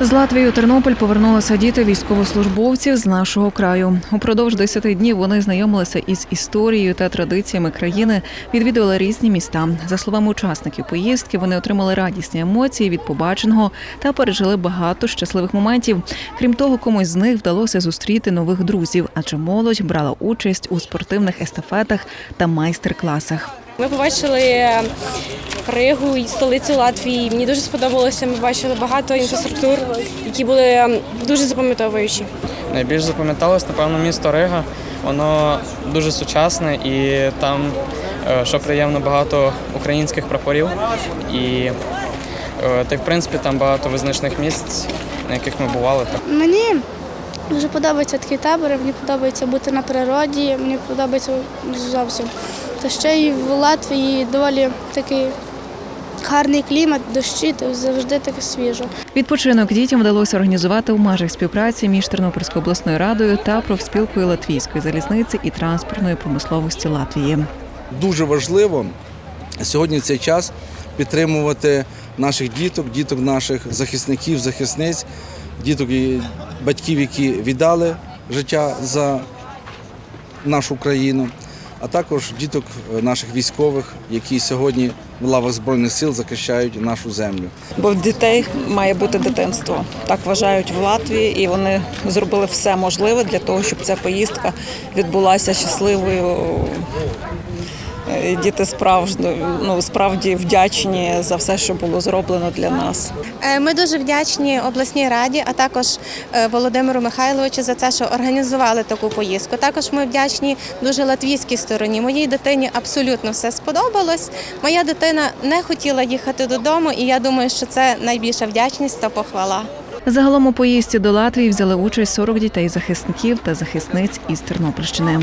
З Латвії у Тернопіль повернулися діти військовослужбовців з нашого краю. Упродовж 10 днів вони знайомилися із історією та традиціями країни, відвідували різні міста. За словами учасників поїздки, вони отримали радісні емоції від побаченого та пережили багато щасливих моментів. Крім того, комусь з них вдалося зустріти нових друзів, адже молодь брала участь у спортивних естафетах та майстер-класах. Ми побачили Ригу і столицю Латвії. Мені дуже сподобалося. Ми бачили багато інфраструктур, які були дуже запам'ятовуючі. Найбільш запам'яталось, напевно, місто Рига. Воно дуже сучасне і там, е, що приємно, багато українських прапорів. І е, та й в принципі там багато визначних місць, на яких ми бували. Мені дуже подобаються такі табори, мені подобається бути на природі, мені подобається зовсім. Та ще й в Латвії доволі такий гарний клімат, дощі, то завжди таке свіжо. Відпочинок дітям вдалося організувати у межах співпраці між Тернопільською обласною радою та профспілкою Латвійської залізниці і транспортної промисловості Латвії. дуже важливо сьогодні в цей час підтримувати наших діток, діток наших захисників, захисниць, діток і батьків, які віддали життя за нашу країну, а також діток е, наших військових, які сьогодні в лавах Збройних сил захищають нашу землю. Бо в дітей має бути дитинство. Так вважають в Латвії, і вони зробили все можливе для того, щоб ця поїздка відбулася щасливою. Діти справжні, ну, справді вдячні за все, що було зроблено для нас. Е, Ми дуже вдячні обласній раді, а також е, Володимиру Михайловичу за те, що організували таку поїздку. Також ми вдячні дуже латвійській стороні. Моїй дитині абсолютно все сподобалось. Моя дитина не хотіла їхати додому, і я думаю, що це найбільша вдячність та похвала. Загалом у поїздці до Латвії взяли участь 40 дітей захисників та захисниць із Тернопільщини.